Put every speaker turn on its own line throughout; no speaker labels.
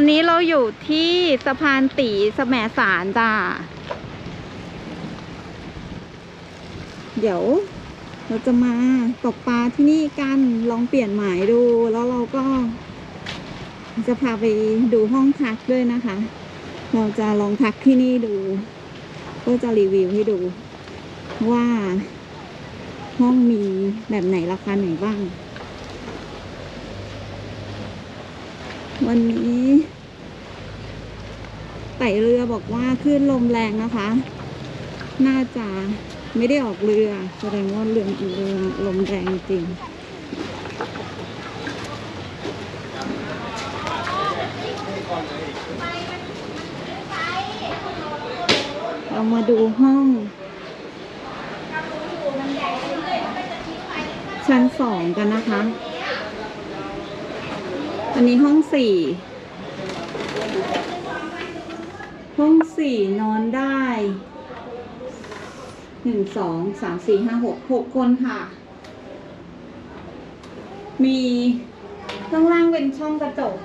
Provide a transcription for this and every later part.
อนนี้เราอยู่ที่สะพานตีสแมสารจ้า เดี๋ยว เราจะมาตกปลาที่นี่กันลองเปลี่ยนหมายดู แล้วเราก็ จะพาไปดูห้องพักด้วยนะคะ เราจะลองพักที่นี่ดู ก็จะรีวิวให้ดูว่าห้องมีแบบไหนราคาไหนบ้าง วันนี้ไต่เรือบอกว่าคลื่นลมแรงนะคะ น่าจะไม่ได้ออกเรือแสดงว่าเรือเรือลมแรงจริงเรามาดูห้อง ชั้นสองกันนะคะ อันนี้ห้องสี่ ห้องสี่นอนได้หนึ่งสองสามสี่ห้าหกหกคนค่ะ มีข้างล่างเป็นช่องกระจก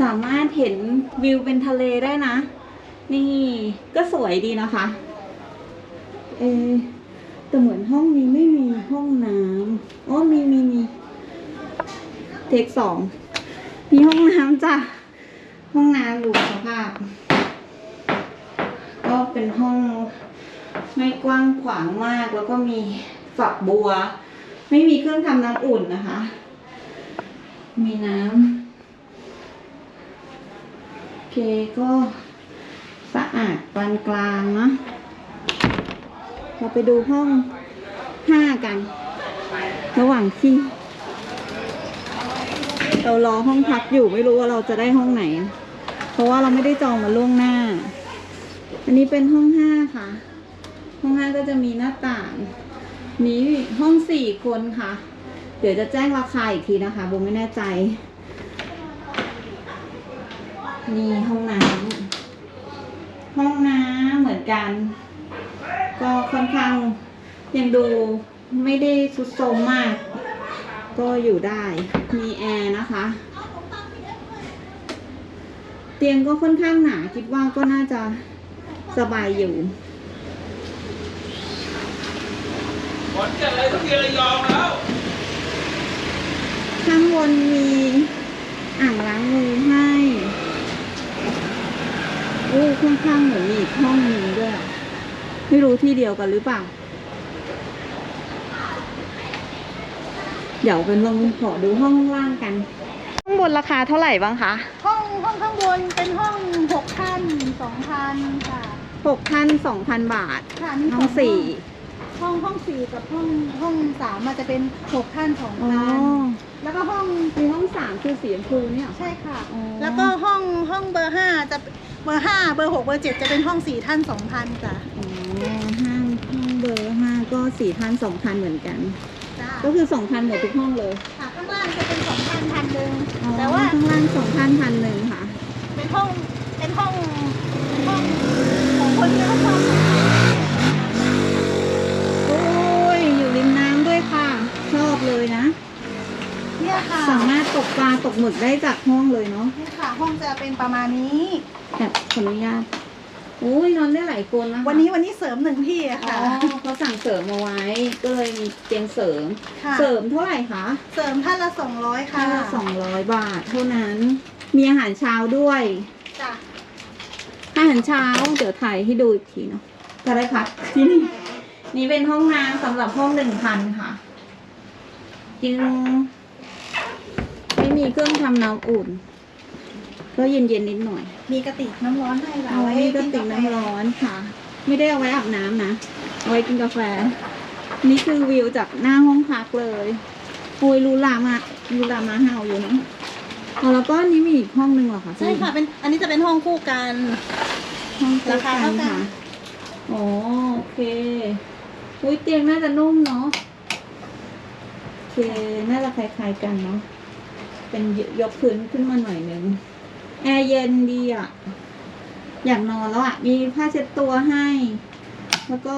สามารถเห็นวิวเป็นทะเลได้นะ นี่ก็สวยดีนะคะ เอแต่เหมือนห้องนี้ไม่มีห้องน้ำอ๋อมีมีมี ทคสองมีห้องน้ำจ้ะ ห้องน้ำดูสภาพ ก็เป็นห้องไม่กว้างขวางมากแล้วก็มีฝักบัว ไม่มีเครื่องทำน้ำอุ่นนะคะ มีน้ำโอเคก็สะอาดปานกลางนะ เราไปดูห้องห้ากัน ระหว่างที่ เรารอห้องพักอยู่ไม่รู้ว่าเราจะได้ห้องไหน เพราะว่าเราไม่ได้จองมาล่วงหน้า อันนี้เป็นห้องห้าค่ะ ห้องห้าก็จะมีหน้าต่างมีห้องสี่คนค่ะ เดี๋ยวจะแจ้งราคาอีกทีนะคะโบไม่แน่ใจ นี่ห้องน้ำห้องน้ำเหมือนกัน ก็ค่อนข้างยังดูไม่ได้สุดโทมมาก ก็อยู่ได้ มีแอร์นะคะ เตียงก็ค่อนข้างหนาคิดว่าก็น่าจะสบายอยู่
ฝนจะอะไรทุกทีระยองแล้ว
ข้างบนมีอ่างล้างมือให้โอ้ข้างๆเหมือนมีอีกห้องหนึ่งด้วย ไม่รู้ที่เดียวกันหรือเปล่า เดี๋ยวเป็นลองขอดูห้องล่างกัน ห้องบนราคาเท่าไหร่บ้างคะ
ห้องห้องข้างบนเป็นห้องหกพันสองพันค่ะ
หกพันสองพันบาท
ค่ะนี่
ห้องสี่
ห้องห้องสี่กับห้องห้องสามมันจะเป็นหกพันสอง
อ๋อ
พันแล้วก็ห้อง
มีห้องสามคือสีชมพูเนี่ย
ใช่ค่ะ
อ๋อ
แล้วก็ห้องห้องเบอร์ห้าจะเบอร์ห้าเบอร์หกเบอร์เจ็ดจะเป็นห้องสี่ท่านสองพันจ้ะ
อ๋อห้างห้องเบอร์ห้าก็สี่พันสองพันเหมือนกัน
จ้า
ก็คือสองพันหมดทุกห้องเลย
ค่ะข้างล่างจะเป็นสองพันพันหนึ่ง
อ๋อ
แต่ว่า
ข้างล่างสองพันพันหนึ่งค่ะ
เป็นห้องเป็นห้องห้องของคนที่เขาชอบ
โอ้ย อยู่ริมน้ำด้วยค่ะ ชอบเลยนะ
เนี่ยค่ะ
สามารถตกปลาตกหมึกได้จากห้องเลยเนาะ
เนี่ยค่ะ ห้องจะเป็นประมาณนี้
แบบขออนุญาตโอ้ยนอนได้หลายคนนะคะ
วันนี้วันนี้เสริมหนึ่งที่อะ
อ๋
ค่ะ
อเขาสั่งเสริมมาไว้ ก็เลยมีเตียงเสริม
ค่ะ
เสริมเท่าไหร่คะ
เสริมท่านละสองร้อยค่ะ
ค่าสองร้อยบาทเท่านั้น มีอาหารเช้าด้วย
จ้ะ
อาหารเช้า เดี๋ยวถ่ายให้ดูอีกทีเนาะจะได้พักที่นี่นี่เป็นห้องน้ำสำหรับห้องหนึ่งพันค่ะจริงไม่มีเครื่องทำน้ำอุ่น ก็เย็นๆนิดหน่อย
มีกระติกน้ำร้อนให้เรา
เอาไว้กระติกน้ำร้อนค่ะ ไม่ได้เอาไว้อาบน้ำนะเอาไว้กินกาแฟ นี่คือวิวจากหน้าห้องพักเลยโอ้ยรูลามารูลามาเห่าอยู่เนาะอ๋อแล้วก็อันนี้มีอีกห้องหนึ่งเหรอคะ
ใช่ค่ะเป็นอันนี้จะเป็นห้องคู่กัน
ห้อง
ราคาเท่ากัน
ค่ะอ๋อโอเคอุ้ยเตียงน่าจะนุ่มเนาะโอเคน่าจะคล้ายๆกันเนาะเป็นยกพื้นขึ้นมาหน่อยนึง แอร์เย็นดีอะ อยากนอนแล้วอะ มีผ้าเช็ดตัวให้ แล้วก็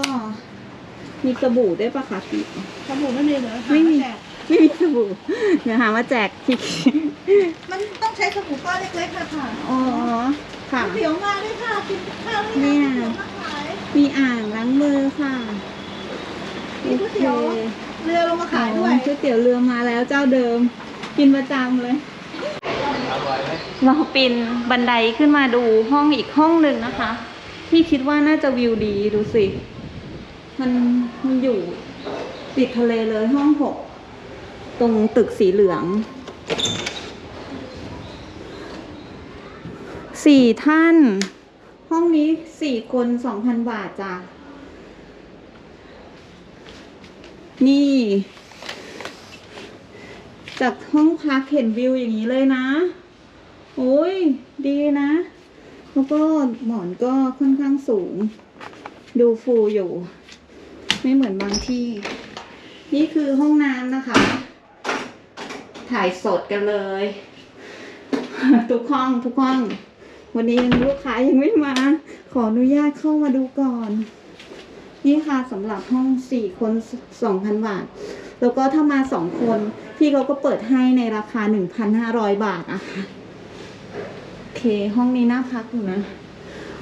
มีสบู่ด้วยปะคะพี่
สบู่ไม่มีเหรอคะ
ไม่มี
แต่
ไม่มีสบู่เดี๋ยวหามาแจกพี่
มันต้องใช้สบู่ก้อนเล็กๆค่ะค่ะ
อ๋อค่ะ
เดี๋ยวมาด้วยค่ะกินข้าว
เนี่
นี่
ย
นะมาขาย
มีอ่างล้างมือค่ะ
มีก๋วยเตี๋ยวเรือลงมาขายด้วย
อ๋อก๋วยเตี๋ยวเรือมาแล้วเจ้าเดิม กินประจำเลย
อร่อยไหม
เราปีนบันไดขึ้นมาดูห้องอีกห้องหนึ่งนะคะ ที่คิดว่าน่าจะวิวดีดูสิ มันมันอยู่ติดทะเลเลยห้องหกตรงตึกสีเหลืองสี่ท่าน ห้องนี้สี่คนสองพันบาทจ้ะนี่ จากห้องพักเห็นวิวอย่างนี้เลยนะ โอ้ย ดีนะ แล้วก็หมอนก็ค่อนข้างสูง ดูฟูอยู่ ไม่เหมือนบางที่ นี่คือห้องน้ำนะคะ ถ่ายสดกันเลย ทุกห้องทุกห้อง วันนี้ยังลูกค้ายังไม่มา ขออนุญาตเข้ามาดูก่อน นี่ค่ะสำหรับห้องสี่คนสองพันบาท แล้วก็ถ้ามาสองคน พี่เขาก็เปิดให้ในราคาหนึ่งพันห้าร้อยบาทนะคะ เค ห้องนี้น่าพักอยู่นะ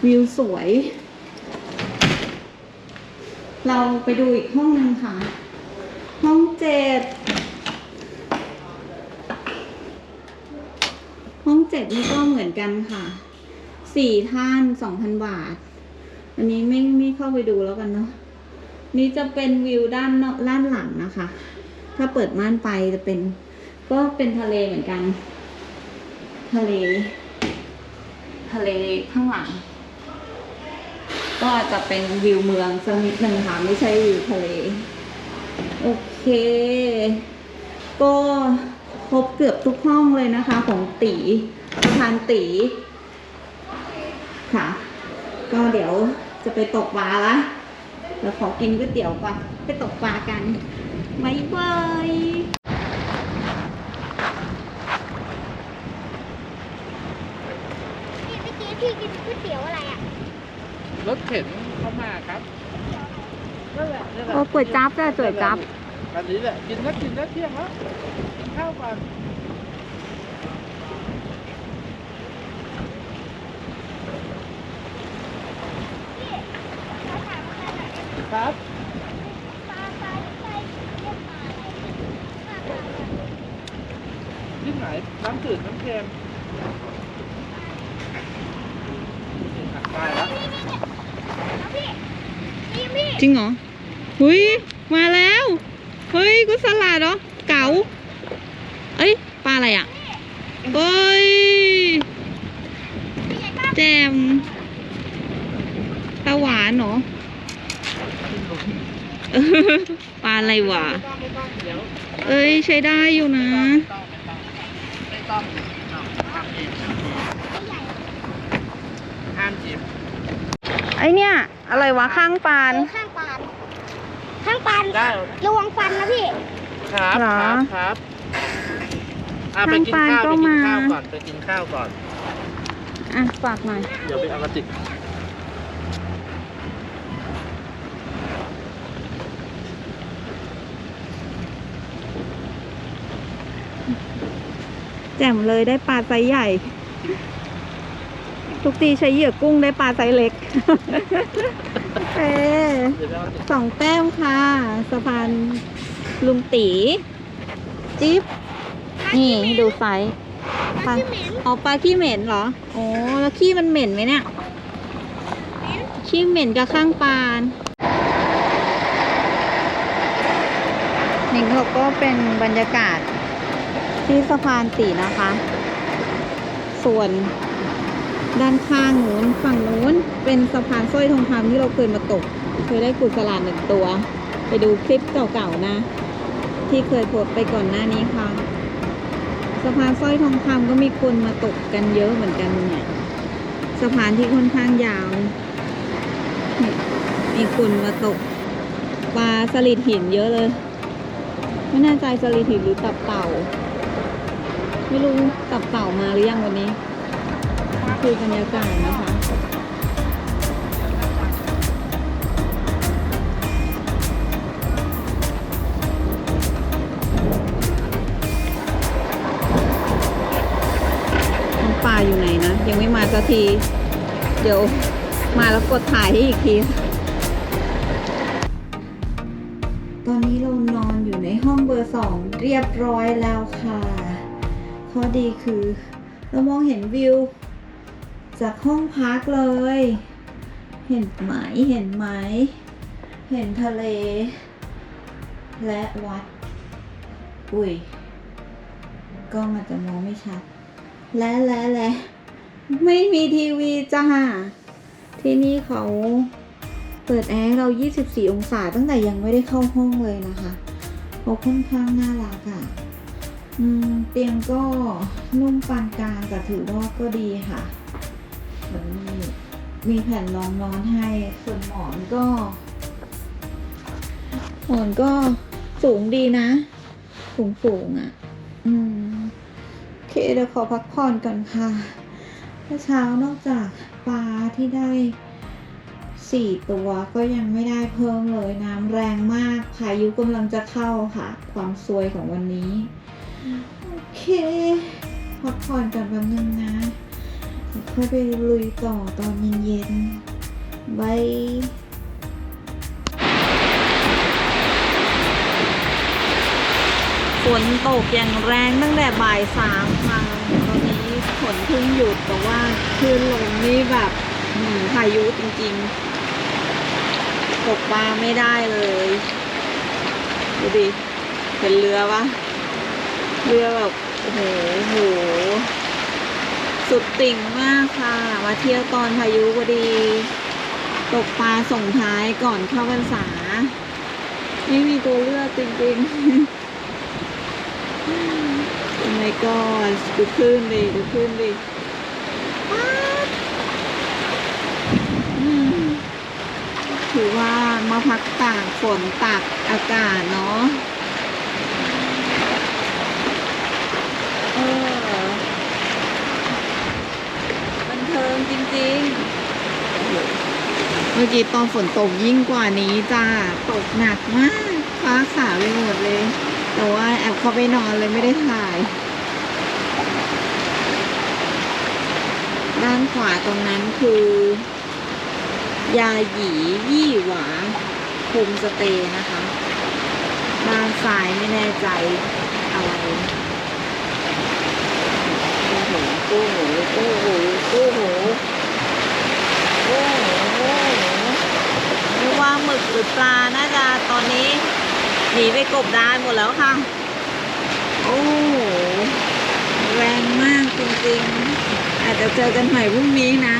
วิวสวย เราไปดูอีกห้องหนึ่งค่ะ ห้องเจ็ดห้องเจ็ดนี่ก็เหมือนกันค่ะสี่ท่านสองพันบาท อันนี้ไม่ไม่เข้าไปดูแล้วกันเนาะนี่จะเป็นวิวด้านนอกด้านหลังนะคะ ถ้าเปิดม่านไปจะเป็น ก็เป็นทะเลเหมือนกัน ทะเล ทะเลข้างหลัง ก็จะเป็นวิวเมืองสักนิดหนึ่งค่ะไม่ใช่วิวทะเล โอเค ก็ครบเกือบทุกห้องเลยนะคะของตีสะพานตีค่ะ ก็เดี๋ยวจะไปตกปลาละเราขอกินก๋วยเตี๋ยวก่อนไปตกปลากันบ๊ายบาย
พี่เมื่อกี้พี่กินก๋วยเตี๋ยวอะไรอะ
รถเข็นเข้ามาครับนั่นแหละนั่นแหละ
โอ้ก๋วยจั๊บจ้ะก๋วยจั๊บ
อันนี้แหละกินแล้วกินแล้วเที่ยงแล้วกินข้าวก่อนครับ
ปลาปลาใส่เรียกปลาอะไรปลาปลา
ที่ไหนน้ำจืดน้ำเค็มได้แล้ว
แล้วพี่นี่พี่
จริงเหรอหุยมาแล้ว เฮ้ยกุสลาดเหรอ เก๋า เอ้ย ปลาอะไรอะ เฮ้ย
พี่ใหญ่ป้า
แจมปลาหวานเหรอเออปลาอะไรวะ
ไม่ต้องไม่ต้องเดี๋ยว
เอ้ยใช้ได้อยู่นะ
ไม่ต้องไม่ต้องไม่ต้องห้ามหยิบห้ามหยิบ
ไอเนี่ย อะไรวะข้างปาน
เออข้างปาน ข้างปาน
ได้
ระวังฟันนะพี่
ครับ
เหรอ
ครับครับอะไปกินข้าว
ทางปานก็
ไปกิน
มา
ข้าวก่อนไปกินข้าวก่อน
อะฝากหน่อย
เดี๋ยวไปเอากระติก
แจ่มเลยได้ปลาไซส์ใหญ่ ทุกทีใช้เหยื่อกุ้งได้ปลาไซส์เล็กโอเค
เดี๋ยวไปเอากระติก
สองแต้มค่ะสะพานลุงตี จิ๊บ นี่ดูไซส์
ปลาที่เหม็น
อ๋อปลาขี้เหม็นเหรออ๋อแล้วขี้มันเหม็นไหมเนี่ย
เหม็น
ขี้เหม็นกับข้างปานนี่เขาก็เป็นบรรยากาศที่สะพานตีนะคะ ส่วนด้านข้างนู้นฝั่งนู้นเป็นสะพานสร้อยทองคำที่เราเคยมาตก เคยได้กุศลาดหนึ่งตัว ไปดูคลิปเก่าๆนะ ที่เคยโพสต์ไปก่อนหน้านี้ค่ะ สะพานสร้อยทองคำก็มีคนมาตกกันเยอะเหมือนกันเนี่ยสะพานที่ค่อนข้างยาว มีคนมาตกปลาสลิดหินเยอะเลย ไม่แน่ใจสลิดหินหรือตับเต่า ไม่รู้ตับเต่ามาหรือยังวันนี้ คือบรรยากาศนะคะ ยังไม่มาสักที เดี๋ยวมาแล้วกดถ่ายให้อีกที ตอนนี้เรานอนอยู่ในห้องเบอร์สองเรียบร้อยแล้วค่ะ ข้อดีคือ เรามองเห็นวิว จากห้องพักเลย เห็นไหมเห็นไหม เห็นทะเล และวัด อุ้ยกล้องอาจจะมองไม่ชัด และและและ ไม่มีทีวีจ้าที่นี่เขาเปิดแอร์เรา 24 องศาตั้งแต่ยังไม่ได้เข้าห้องเลยนะคะเขาค่อนข้างน่ารักอะ่ะเตียงก็นุ่มปานกลางแต่ถือว่าก็ดีค่ะเหมือนมีมีแผ่นรองนอนให้ส่วนหมอนก็ หมอนก็สูงดีนะ สูงสูงๆอะ อืม โอเคเดี๋ยวขอพักผ่อนก่อนค่ะ เมื่อเช้านอกจากปลาที่ได้สี่ตัวก็ยังไม่ได้เพิ่มเลยน้ำแรงมากพายุกำลังจะเข้าค่ะ ความซวยของวันนี้ โอเคพักผ่อนกันแป๊บนึงนะค่อยไปลุยต่อตอนเย็นๆบายฝนตกอย่างแรงตั้งแต่บ่ายสามมาตอน นเพิ่งหยุดแต่ว่าคลื่นลมนี่แบบพายุจริงๆ ตกปลาไม่ได้เลย ดูดิเห็นเรือปะเรือแบบโอ้โหโห สุดติ่งมากค่ะ มาเที่ยวตอนพายุพอดี ตกปลาส่งท้ายก่อนเข้าพรรษา ไม่มีตัวเลือกจริงๆ my god ดูคลื่นดิดูคลื่นดิถือว่ามาพักตากฝนตากอากาศเนาะเออบันเทิงจริงๆ เมื่อกี้ตอนฝนตกยิ่งกว่านี้จ้า ตกหนักมาก ฟ้าขาวไปหมดเลย แต่ว่าแอบเข้าไปนอนเลยไม่ได้ถ่าย ด้านขวาตรงนั้นคือ ยาหยียี่หวาโฮมสเตย์นะคะ ด้านซ้ายไม่แน่ใจอะไรโอ้โหโอ้โหโอ้โหโอ้โหโอ้โหไม่ว่าหมึกหรือปลาน่าจะตอนนี้หนีไปกบดานหมดแล้วค่ะ โอ้โห แรงมากจริงๆ จจะเจอกันใหม่พรุ่งนี้นะ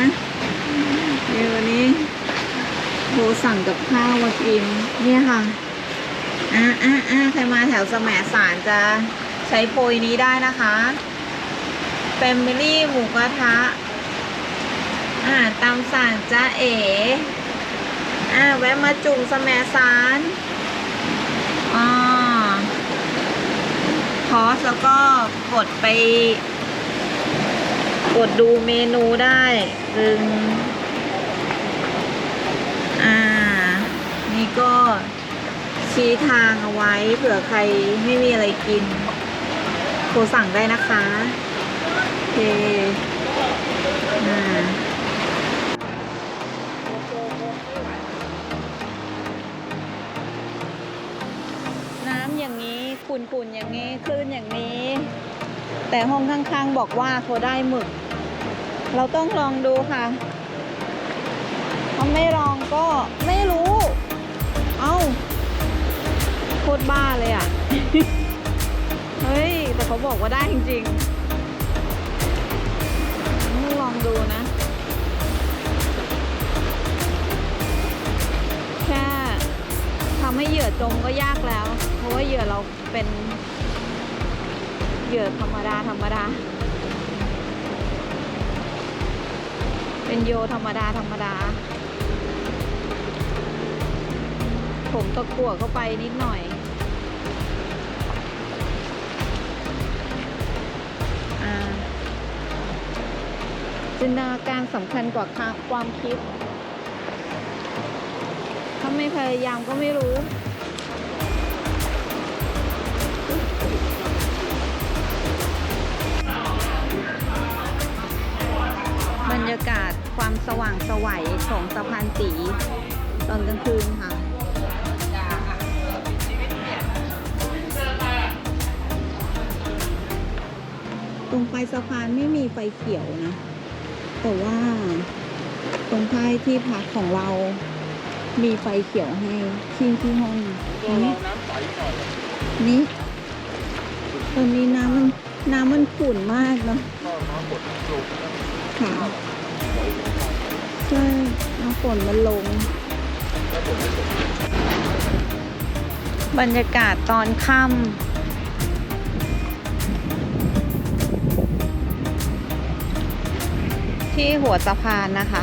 เดี๋ยววันนี้โทรสั่งกับข้าวมากิน เนี่ยค่ะอ่าอ่าอ่าใครมาแถวสมสารจะใช้โปรยนี้ได้นะคะแฟมิลี่หมูกระทะอ่าตามสั่งจ้าเอ๋อ่าแวะมาจุ่มสมสารอ่าพอสแล้วก็กดไป กดดูเมนูได้ดึงอ่า นี่ก็ชี้ทางเอาไว้เผื่อใครไม่มีอะไรกินโทรสั่งได้นะคะโอเคอ่าน้ำอย่างนี้ขุ่นๆอย่างนี้ คลื่นอย่างนี้ แต่ห้องข้างๆบอกว่าเขาได้หมึก เราต้องลองดูค่ะถ้าไม่ลองก็ไม่รู้ เอ้าโคตรบ้าเลยอะ เฮ้ย แต่เขาบอกว่าได้จริงๆต้องลองดูนะ แค่ทำให้เหยื่อจมก็ยากแล้ว เพราะว่าเหยื่อเราเป็นเหยื่อธรรมดาธรรมดา เป็นโยธรรมดาธรรมดา ผมตะกั่วเข้าไปนิดหน่อย จินตนาการสำคัญกว่าความคิด ถ้าไม่พยายามก็ไม่รู้บรรยากาศ ความสว่างสวัยของสะพานสีตอนกลางคืนค่ะตรงปลายสะพานไม่มีไฟเขียวนะ แต่ว่าตรงท้ายที่พักของเรามีไฟเขียวให้ที่ที่ห้อง
ตัว
นี่
เราน้ำใสก่อน
นี่ตอนนี้น้ำมันน้ำมันขุ่นมากเนาะ
ก็น้ำฝนลง
ค่ะ ใช่น้ำฝนมันลง บรรยากาศตอนค่ำที่หัวสะพานนะคะ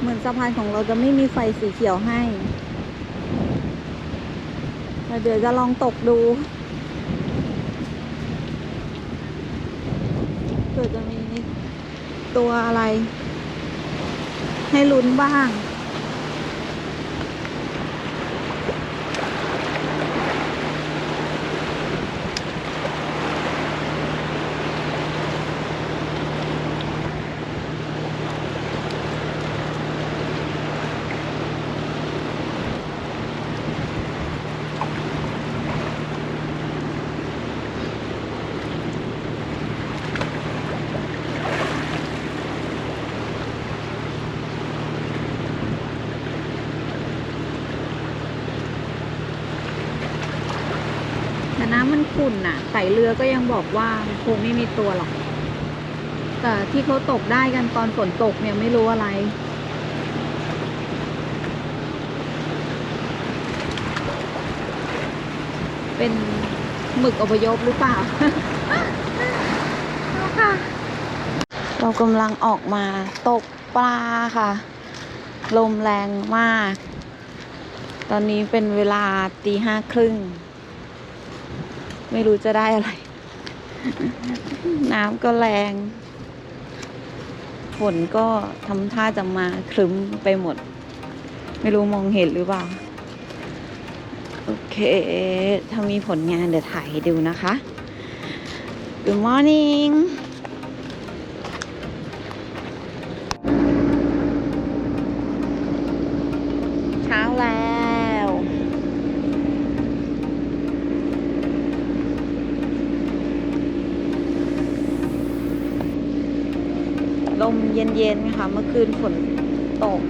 เหมือนสะพานของเราจะไม่มีไฟสีเขียวให้ เดี๋ยวจะลองตกดูเผื่อจะมี ตัวอะไร ให้ลุ้นบ้าง แต่น้ำมั น่ะไตเรือก็ยังบอกว่าคงไม่มีตัวหรอก แต่ที่เขาตกได้กันตอนฝนตกเนี่ยไม่รู้อะไรเป็นหมึกอพยพหรือเปล่า เรากำลังออกมาตกปลาค่ะ ลมแรงมาก ตอนนี้เป็นเวลาตีห้าครึ่ง ไม่รู้จะได้อะไร น้ำก็แรง ฝนก็ทำท่าจะมาครึ้มไปหมด ไม่รู้มองเห็นหรือเปล่า โอเค ถ้ามีผลงานเดี๋ยวถ่ายให้ดูนะคะ Good morning เช้าแล้ว ลม เย็นๆค่ะ เมื่อคืนฝนตก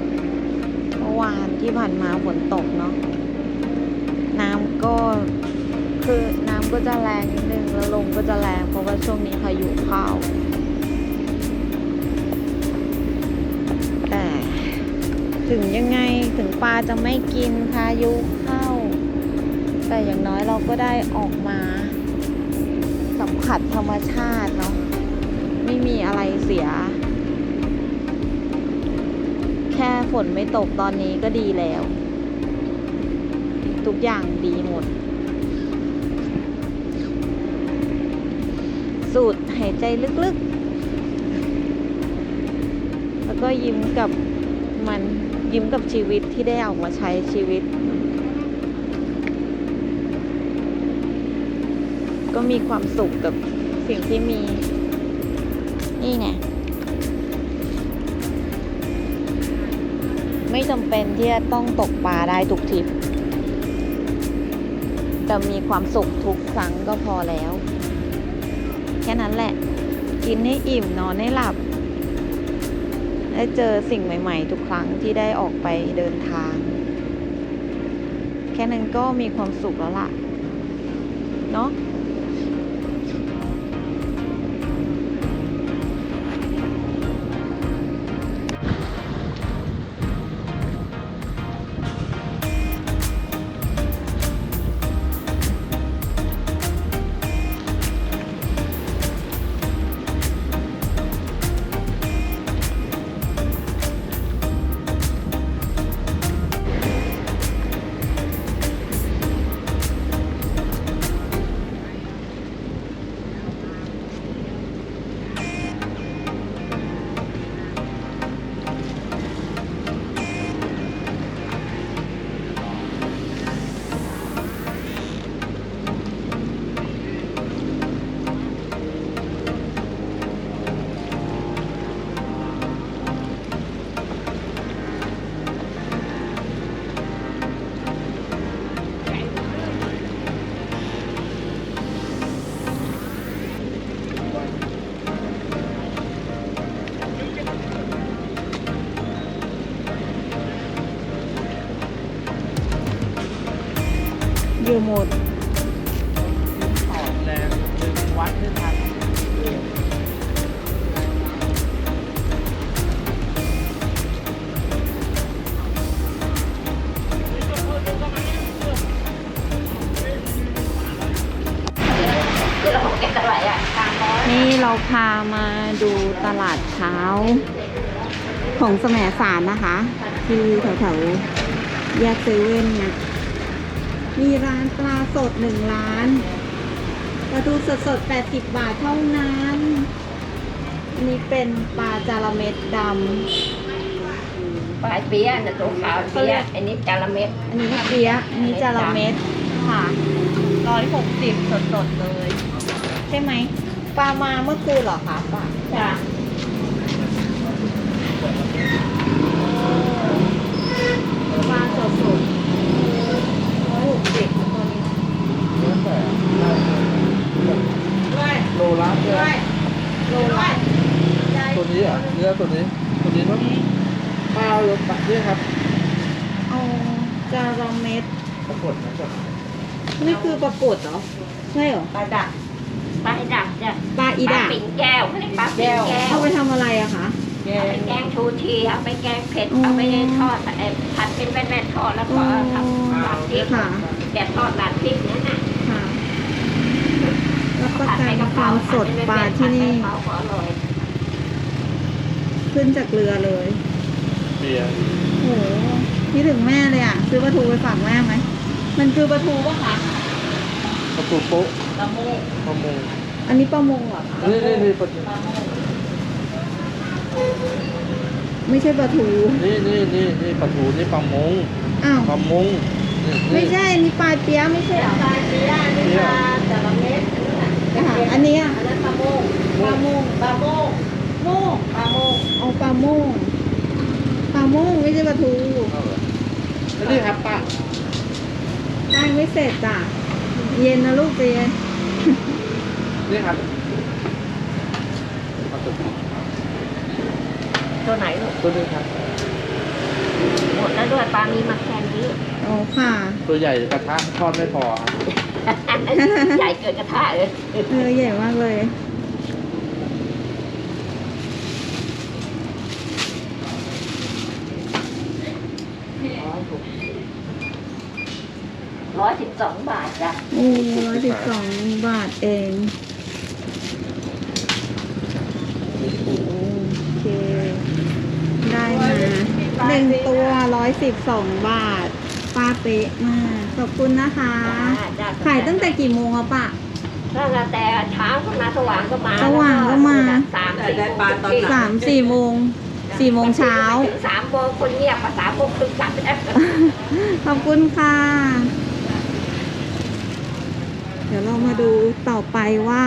เมื่อวานที่ผ่านมาฝนตกเนาะน้ำก็คือน้ำก็จะแรงนิดนึงแล้วลมก็จะแรงเพราะว่าช่วงนี้พายุเข้าแต่ถึงยังไงถึงปลาจะไม่กินพายุเข้า แต่อย่างน้อยเราก็ได้ออกมาสัมผัสธรรมชาติเนาะไม่มีอะไรเสีย ค่ฝนไม่ตกตอนนี้ก็ดีแล้ว ทุกอย่างดีหมด สูดหายใจลึกๆ แล้วก็ยิ้มกับมันยิ้มกับชีวิตที่ได้ออกมาใช้ชีวิต ก็มีความสุขกับสิ่งที่มี นี่ไง ไม่จำเป็นที่จะต้องตกปลาได้ทุกทริปแต่มีความสุขทุกครั้งก็พอแล้ว แค่นั้นแหละ กินให้อิ่มนอนให้หลับ ได้เจอสิ่งใหม่ ๆ ทุกครั้งที่ได้ออกไปเดินทาง แค่นั้นก็มีความสุขแล้วล่ะ เนาะ อยู่หมด
ต่อแรงวัดไม่ทัน
นี่เราพามาดูตลาดเช้า ของแสมสารนะคะ ที่แถวๆแยกเซเว่นเนี่ย มีร้านปลาสดหนึ่งร้านปลาทูสดสดๆ80บาทเท่านั้น อันนี้เป็นปลาจาระเม็ดด
ปลายเปียะนะตัวขาวเปียะอันนี้จาระเม็ดำ
อันนี้เปี๊ยะอันนี้จาระเม็ดค่ะร้อยหกสิบสดสดๆเลย ใช่ไหมปลามาเมื่อคืนเหรอคะปลา
จ้ะ
ปลาสดสดร้อยหกสิบตัวนี้
แล้วแต่ โลละเนี่ย
โลละ
ตัวนี้อะเนื้อตัวนี้ ตัวนี้ต้องข้าวแล้วตัดเนี่ยครับ
เอาจาระเม็ด
ปรากฏนะจ๊ะ
นี่คือปลากดเหรอใช่เหรอ
ปลาดักปลาดักจ้ะ
ปลาอี
ปลา
ดา
ปิ่นแก้วเขาเรียกปลาปิ่นแก้ว
เอาไปทำอะไรอะคะ
เอาไปแกงชูชีเอาไปแกงเผ็ด
อ๋อ
เอาไปทอดเอ่อผัดเป็นแม่นๆทอดแล้วก็ทำราดพริก
ค่ะ
แกะทอดราดพริกนั่นน่ะ
ค่ะรับ ประ
ผัด
กั
ไป
น
กะเพ
ค
ราวา
มสดปลาที่นี่
ผัดไปกะเพราก็อร่อย
ขึ้นจากเรือเลย
เบียร์
โอ้โหนี่ถึงแม่เลยอะซื้อปลาทูไปฝากแม่ไหม มันคือปลาทูปะคะ
ประตูโป๊ะ
กระโมก
ประมง
อันนี้ปลามงเหรอคะ
นี่นี่นี่ประตู
ไม่ใช่ปลาทู
นี่นี่นี่นี่ประตูนี่ประมง
อ้าว
ประมงนี่นี่
ไม่ใช่อันนี้ปลาเปี๊ยะไม่ใช่เหรอ
ปลาเปียะอันนี้ปลาจาระเม็ด อันนั้นน่ะ
อันนี้อะ
อันนั้นปลาโมก
ปลาโมง
ปลาโมก
โมง
ปลาโมก
เอาปลาโมงปลาโมงไม่ใช่ปลาทู
แล้วนี่ครับป้า
ได้ไม่เสร็จจ้ะเย็นนะลูกใจเย็น
นี่ครับตั
วไหนลูก
ตัวนี้ครับ
หมดแล้วด้วยปลามีมาแค่นี้
อ๋อค่ะ
ตัวใหญ่กระทะทอดไม่พอครับ
ใหญ่เกินกระทะเลย
เออใหญ่มากเลย
ร้อยสิบสองบาทจ้ะ
โอ้ร้อยสิบสองบาทเองโอเค ได้มาหนึ่งตัวร้อยสิบสองบาท ป้าเป๊ะมาก ขอบคุณนะคะ
จ้ะ
ขายตั้งแต่กี่โมงอะป้า
ตั้งแต่เช้าก็มาสว่างก็มา
สว่างก็มา
สามสี่โมงครึ่ง
สามสี่โมงสี่โมงเช้า
ถึงสามโมงคนเงียบภาษาพวกตึกจับแล้ว
ขอบคุณค่ะ เดี๋ยวเรามาดูต่อไปว่า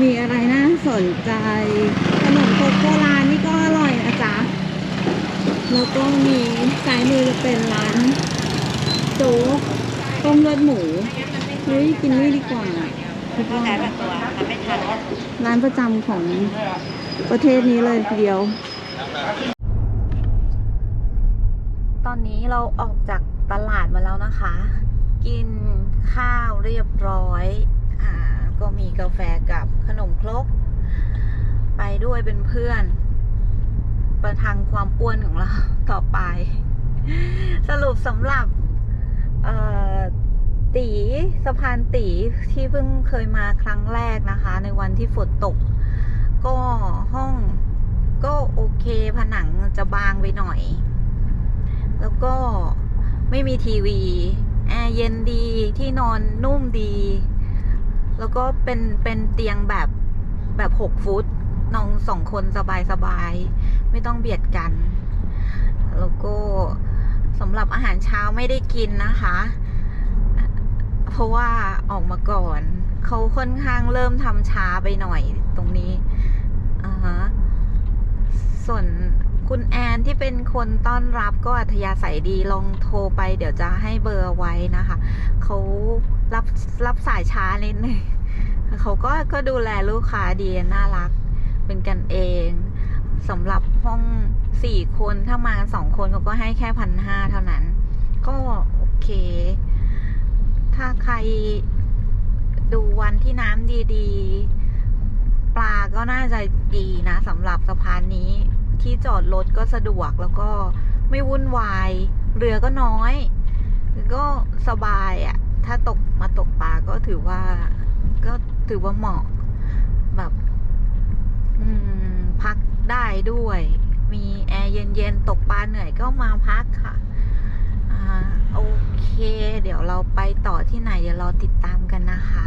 มีอะไรน่าสนใจ ขนมโคกโบราณนี่ก็อร่อยนะจ๊ะ แล้วก็มีสายมือจะเป็นร้านโจ๊กต้มเลือดหมูเฮ้ยกินนี่ดีกว่าคิดว่าร้านประจำของประเทศนี้เลยทีเดียว ตอนนี้เราออกจากตลาดมาแล้วนะคะ กินข้าวเรียบร้อยอ่าก็มีกาแฟกับขนมครก ไปด้วยเป็นเพื่อน ประทังความอ้วนของเราต่อไป สรุปสำหรับ ตีสะพานตีที่เพิ่งเคยมาครั้งแรกนะคะ ในวันที่ฝนตก ก็ห้องก็โอเคผนังจะบางไปหน่อย แล้วก็ไม่มีทีวีแอร์เย็นดีที่นอนนุ่มดี แล้วก็เป็นเป็นเตียงแบบแบบหกฟุตนอนสองคนสบายสบาย ไม่ต้องเบียดกัน แล้วก็ สำหรับอาหารเช้าไม่ได้กินนะคะ เพราะว่าออกมาก่อน เขาค่อนข้างเริ่มทำช้าไปหน่อยตรงนี้อ่าฮะส่วนคุณแอนที่เป็นคนต้อนรับก็อัธยาศัยดีลองโทรไปเดี๋ยวจะให้เบอร์ไว้นะคะ เขารับรับสายช้านิดนึงเขาก็ก็ดูแลลูกค้าดีน่ารัก เป็นกันเอง สำหรับห้องสี่คนถ้ามากันสองคนเขาก็ให้แค่พันห้าเท่านั้น ก็โอเคเค ถ้าใครดูวันที่น้ำดีๆ ปลาก็น่าจะดีนะสำหรับสะพานนี้ที่จอดรถก็สะดวกแล้วก็ไม่วุ่นวาย เรือก็น้อย ก็สบายอะ่ะ ถ้าตกมาตกปลาก็ถือว่า ก็ถือว่าเหมาะแบบ อืม พัก ได้ด้วย มีแอร์เย็นๆ ตกปลาเหนื่อยก็มาพักค่ะอ่าโอเค เดี๋ยวเราไปต่อที่ไหน เดี๋ยวเราติดตามกันนะคะ